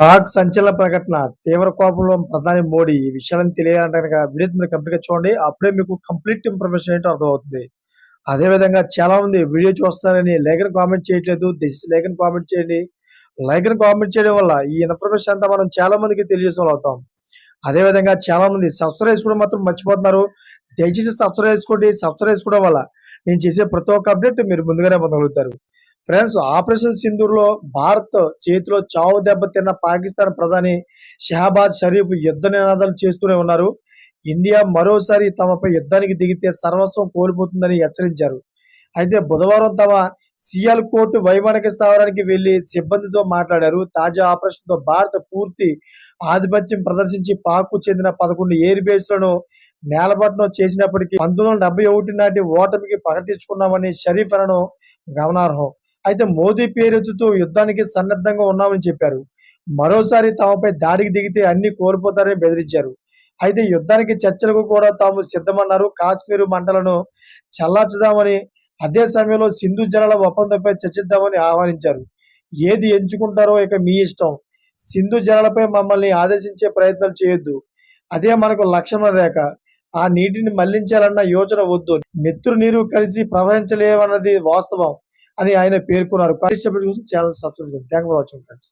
పాక్ సంచలన ప్రకటన తీవ్ర కోపంలో ప్రధాని మోడీ ఈ విషయాలను తెలియాలంటే కనుక వీడియో మీరు కంప్లీట్గా చూడండి. అప్పుడే మీకు కంప్లీట్ ఇన్ఫర్మేషన్ ఏంటో అర్థమవుతుంది. అదేవిధంగా చాలా మంది వీడియో చూస్తున్నారని లేఖను కామెంట్ చేయట్లేదు. దయచేసి లేఖను కామెంట్ చేయండి. లేఖను కామెంట్ చేయడం వల్ల ఈ ఇన్ఫర్మేషన్ అంతా మనం చాలా మందికి తెలియజేసుకోగలుగుతాం అదేవిధంగా అవుతాం. అదే చాలా మంది సబ్స్క్రైబ్ కూడా మాత్రం మర్చిపోతున్నారు. దయచేసి సబ్స్క్రైబ్ చేసుకోండి. సబ్స్క్రైబ్ చేసుకోవడం వల్ల నేను చేసే ప్రతి ఒక్క అప్డేట్ మీరు ముందుగానే పొందగలుగుతారు. ఫ్రెండ్స్ ఆపరేషన్ సింధూర్లో భారత్ చేతిలో చావు దెబ్బతిన్న పాకిస్తాన్ ప్రధాని షహబాజ్ షరీఫ్ యుద్ధ నినాదాలు చేస్తూనే ఉన్నారు. ఇండియా మరోసారి తమపై యుద్ధానికి దిగితే సర్వస్వం కోల్పోతుందని హెచ్చరించారు. అయితే బుధవారం తమ సియాల్ కోర్టు వైమానిక స్థావరానికి వెళ్ళి సిబ్బందితో మాట్లాడారు. తాజా ఆపరేషన్తో భారత్ పూర్తి ఆధిపత్యం ప్రదర్శించి పాక్కు చెందిన పదకొండు ఎయిర్ బేస్లను నేలపట్నం చేసినప్పటికీ పంతొమ్మిది వందల డెబ్బై ఒకటి నాటి ఓటమికి పగ తెచ్చుకున్నామని షరీఫ్ అనను గమనార్హం. అయితే మోదీ పేరెత్తుతూ యుద్ధానికి సన్నద్ధంగా ఉన్నామని చెప్పారు. మరోసారి తమపై దాడికి దిగితే అన్ని కోల్పోతారని బెదిరించారు. అయితే యుద్ధానికి చర్చలకు కూడా తాము సిద్ధమన్నారు. కాశ్మీరు మంటలను చల్లార్చుదామని అదే సమయంలో సింధు జలాల ఒప్పందంపై చర్చిద్దామని ఆహ్వానించారు. ఏది ఎంచుకుంటారో ఇక మీ ఇష్టం. సింధు జలాలపై మమ్మల్ని ఆదేశించే ప్రయత్నాలు చేయొద్దు. అదే మనకు లక్ష్మణ రేఖ. ఆ నీటిని మళ్ళించాలన్న యోచన వద్దు. నెత్తురు నీరు కలిసి ప్రవహించలేవన్నది వాస్తవం. అని ఆయన పేర్కొన్నారు. Channel subscribe thank for watching friends.